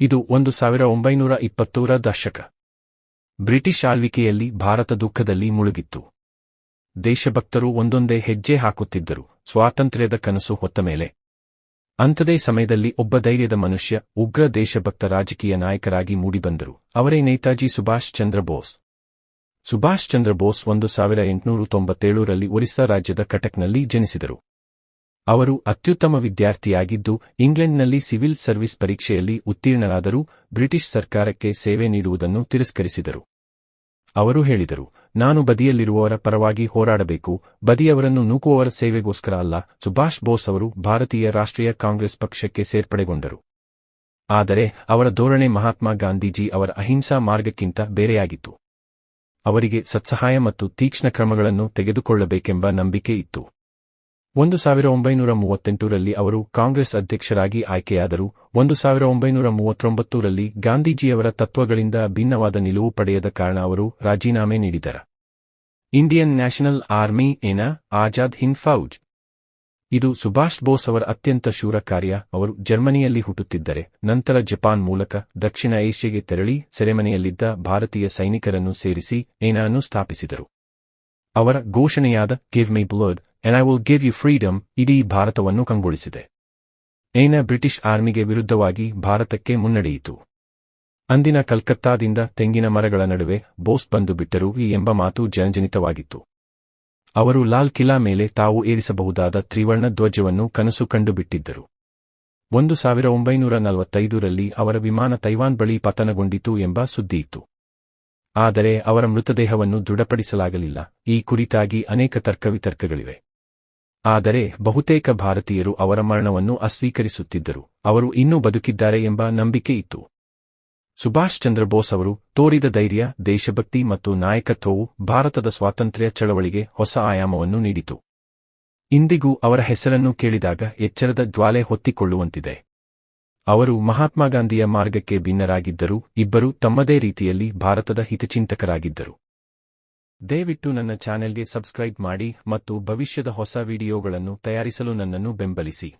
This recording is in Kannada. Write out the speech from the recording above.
ಇದು ಒಂದು ಸಾವಿರ ಒಂಬೈನೂರ ಇಪ್ಪತ್ತೂರ ದಶಕ. ಬ್ರಿಟಿಷ್ ಆಳ್ವಿಕೆಯಲ್ಲಿ ಭಾರತ ದುಃಖದಲ್ಲಿ ಮುಳುಗಿತ್ತು. ದೇಶಭಕ್ತರು ಒಂದೊಂದೇ ಹೆಜ್ಜೆ ಹಾಕುತ್ತಿದ್ದರು, ಸ್ವಾತಂತ್ರ್ಯದ ಕನಸು ಹೊತ್ತ ಮೇಲೆ. ಅಂಥದೇ ಸಮಯದಲ್ಲಿ ಒಬ್ಬ ಧೈರ್ಯದ ಮನುಷ್ಯ, ಉಗ್ರ ದೇಶಭಕ್ತ ರಾಜಕೀಯ ನಾಯಕರಾಗಿ ಮೂಡಿಬಂದರು, ಅವರೇ ನೇತಾಜಿ ಸುಭಾಷ್ ಚಂದ್ರ ಬೋಸ್. ಸುಭಾಷ್ ಚಂದ್ರ ಬೋಸ್ ಒಂದು ಸಾವಿರ ಎಂಟುನೂರ ತೊಂಬತ್ತೇಳರಲ್ಲಿ ಒರಿಸ್ಸಾ ರಾಜ್ಯದ ಕಟಕ್ನಲ್ಲಿ ಜನಿಸಿದರು. ಅವರು ಅತ್ಯುತ್ತಮ ವಿದ್ಯಾರ್ಥಿಯಾಗಿದ್ದು, ಇಂಗ್ಲೆಂಡ್ನಲ್ಲಿ ಸಿವಿಲ್ ಸರ್ವಿಸ್ ಪರೀಕ್ಷೆಯಲ್ಲಿ ಉತ್ತೀರ್ಣರಾದರೂ ಬ್ರಿಟಿಷ್ ಸರ್ಕಾರಕ್ಕೆ ಸೇವೆ ನೀಡುವುದನ್ನು ತಿರಸ್ಕರಿಸಿದರು. ಅವರು ಹೇಳಿದರು, ನಾನು ಬದಿಯಲ್ಲಿರುವವರ ಪರವಾಗಿ ಹೋರಾಡಬೇಕು, ಬದಿಯವರನ್ನು ನೂಕುವವರ ಸೇವೆಗೋಸ್ಕರ ಅಲ್ಲ, ಸುಭಾಷ್ ಬೋಸ್ ಅವರು ಭಾರತೀಯ ರಾಷ್ಟ್ರೀಯ ಕಾಂಗ್ರೆಸ್ ಪಕ್ಷಕ್ಕೆ ಸೇರ್ಪಡೆಗೊಂಡರು. ಆದರೆ ಅವರ ಧೋರಣೆ ಮಹಾತ್ಮ ಗಾಂಧೀಜಿ ಅವರ ಅಹಿಂಸಾ ಮಾರ್ಗಕ್ಕಿಂತ ಬೇರೆಯಾಗಿತ್ತು. ಅವರಿಗೆ ಸತ್ಸಹಾಯ ಮತ್ತು ತೀಕ್ಷ್ಣ ಕ್ರಮಗಳನ್ನು ತೆಗೆದುಕೊಳ್ಳಬೇಕೆಂಬ ನಂಬಿಕೆ ಇತ್ತು. ಒಂದು ಸಾವಿರ ಒಂಬೈನೂರ ಮೂವತ್ತೆಂಟರಲ್ಲಿ ಅವರು ಕಾಂಗ್ರೆಸ್ ಅಧ್ಯಕ್ಷರಾಗಿ ಆಯ್ಕೆಯಾದರು. ಒಂದು ಸಾವಿರ ಒಂಬೈನೂರ ಮೂವತ್ತೊಂಬತ್ತರಲ್ಲಿ ಗಾಂಧೀಜಿಯವರ ತತ್ವಗಳಿಂದ ಭಿನ್ನವಾದ ನಿಲುವು ಪಡೆಯದ ಕಾರಣ ಅವರು ರಾಜೀನಾಮೆ ನೀಡಿದರ. ಇಂಡಿಯನ್ ನ್ಯಾಷನಲ್ ಆರ್ಮಿ ಏನ ಆಜಾದ್ ಹಿಂದ್ ಫೌಜ್. ಇದು ಸುಭಾಷ್ ಬೋಸ್ ಅವರ ಅತ್ಯಂತ ಶೂರ ಕಾರ್ಯ. ಅವರು ಜರ್ಮನಿಯಲ್ಲಿ ಹುಟ್ಟುತ್ತಿದ್ದರೆ, ನಂತರ ಜಪಾನ್ ಮೂಲಕ ದಕ್ಷಿಣ ಏಷ್ಯಾಗೆ ತೆರಳಿ ಸೆರೆಮನೆಯಲ್ಲಿದ್ದ ಭಾರತೀಯ ಸೈನಿಕರನ್ನು ಸೇರಿಸಿ ಏನಾನ್ನು ಸ್ಥಾಪಿಸಿದರು. ಅವರ ಘೋಷಣೆಯಾದ give my blood and I will give you freedom ಇಡೀ ಭಾರತವನ್ನು ಕಂಗೊಳಿಸಿದೆ. ಏನ ಬ್ರಿಟಿಷ್ ಆರ್ಮಿಗೆ ವಿರುದ್ಧವಾಗಿ ಭಾರತಕ್ಕೆ ಮುನ್ನಡೆಯಿತು. ಅಂದಿನ ಕಲ್ಕತ್ತಾದಿಂದ ತೆಂಗಿನ ಮರಗಳ ನಡುವೆ ಬೋಸ್ ಬಂದು ಬಿಟ್ಟರು ಎಂಬ ಮಾತು ಜನಜನಿತವಾಗಿತ್ತು. ಅವರು ಲಾಲ್ ಕಿಲಾ ಮೇಲೆ ತಾವು ಏರಿಸಬಹುದಾದ ತ್ರಿವರ್ಣ ಧ್ವಜವನ್ನು ಕನಸು ಕಂಡುಬಿಟ್ಟಿದ್ದರು ಒಂದು ಸಾವಿರ ಒಂಬೈನೂರ ನಲವತ್ತೈದರಲ್ಲಿ ಅವರ ವಿಮಾನ ತೈವಾನ್ ಬಳಿ ಪತನಗೊಂಡಿತು ಎಂಬ ಸುದ್ದಿಯಿತ್ತು. ಆದರೆ ಅವರ ಮೃತದೇಹವನ್ನು ದೃಢಪಡಿಸಲಾಗಲಿಲ್ಲ. ಈ ಕುರಿತಾಗಿ ಅನೇಕ ತರ್ಕವಿತರ್ಕಗಳಿವೆ. ಆದರೆ ಬಹುತೇಕ ಭಾರತೀಯರು ಅವರ ಮರಣವನ್ನು ಅಸ್ವೀಕರಿಸುತ್ತಿದ್ದರು. ಅವರು ಇನ್ನೂ ಬದುಕಿದ್ದಾರೆ ಎಂಬ ನಂಬಿಕೆ ಇತ್ತು. ಸುಭಾಷ್ ಚಂದ್ರ ಬೋಸ್ ಅವರು ತೋರಿದ ಧೈರ್ಯ, ದೇಶಭಕ್ತಿ ಮತ್ತು ನಾಯಕತ್ವವು ಭಾರತದ ಸ್ವಾತಂತ್ರ್ಯ ಚಳವಳಿಗೆ ಹೊಸ ಆಯಾಮವನ್ನು ನೀಡಿತು. ಇಂದಿಗೂ ಅವರ ಹೆಸರನ್ನು ಕೇಳಿದಾಗ ಎಚ್ಚರದ ಜ್ವಾಲೆ ಹೊತ್ತಿಕೊಳ್ಳುವಂತಿದೆ. ಅವರು ಮಹಾತ್ಮ ಗಾಂಧಿಯ ಮಾರ್ಗಕ್ಕೆ ಭಿನ್ನರಾಗಿದ್ದರು ಇಬ್ಬರೂ ತಮ್ಮದೇ ರೀತಿಯಲ್ಲಿ ಭಾರತದ ಹಿತಚಿಂತಕರಾಗಿದ್ದರು. ದಯವಿಟ್ಟು ನನ್ನ ಚಾನೆಲ್ಗೆ ಸಬ್ಸ್ಕ್ರೈಬ್ ಮಾಡಿ ಮತ್ತು ಭವಿಷ್ಯದ ಹೊಸ ವಿಡಿಯೋಗಳನ್ನು ತಯಾರಿಸಲು ನನ್ನನ್ನು ಬೆಂಬಲಿಸಿ.